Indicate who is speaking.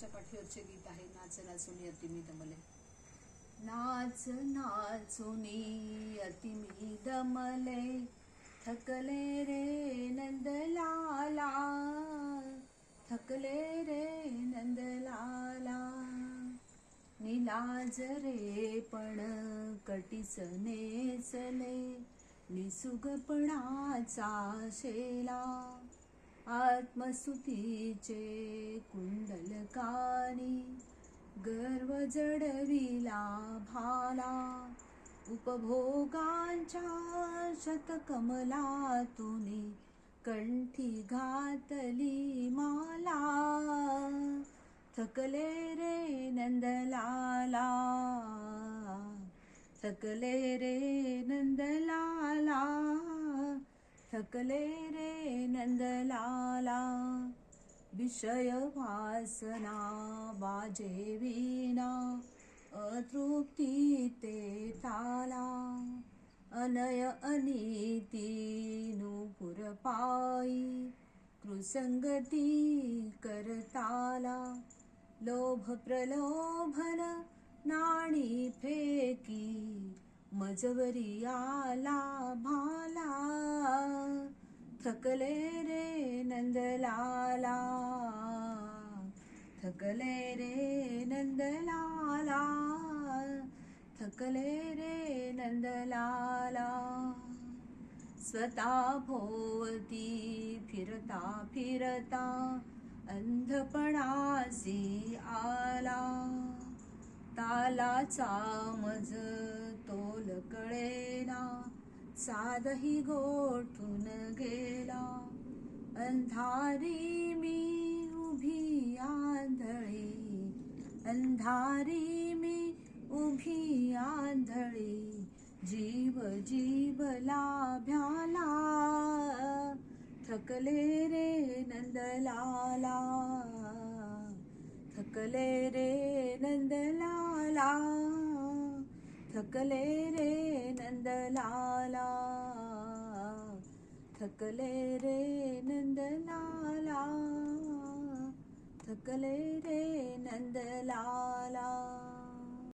Speaker 1: पुस्तकाच्या पाठीवरचे गीत आहे नाच नाचुनी अति मी दमले. नाच नाचुनी अति मी दमले. थकले रे नंदलाला थकले रे नंदलाला. निलाज रे पण कटीच नेचले निसुगपणाचा शेला. आत्मसुतीचे कुंडलकानी गर्व जडविला भाला उपभोगांच्या शतकमलातुनी कंठी घातली माला. थकले रे नंदलाला थकले रे नंदलाला थकले रे नंदलाला. विषय वासना बाजे विना अतृप्ती ते ताला अनय अनिती नूपुर पायी कृसंगती करताला लोभ प्रलोभन नाणी फेकी मजवरी आला भाला थकले रे थकले रे नंदलाला थकले रे नंदलाला. स्वतः भोवती फिरता फिरता अंधपणासी आला. तालाचा मज तोल कळेना साधही गोठून गेला. अंधारी मी उभी आंधळी अंधारी मी उभी आंधळी जीव जीवला भ्याला थकले रे नंदलाला थकले रे नंदलाला थकले रे नंदलाला थकले रे नंदलाला. लेते नन्दलाला।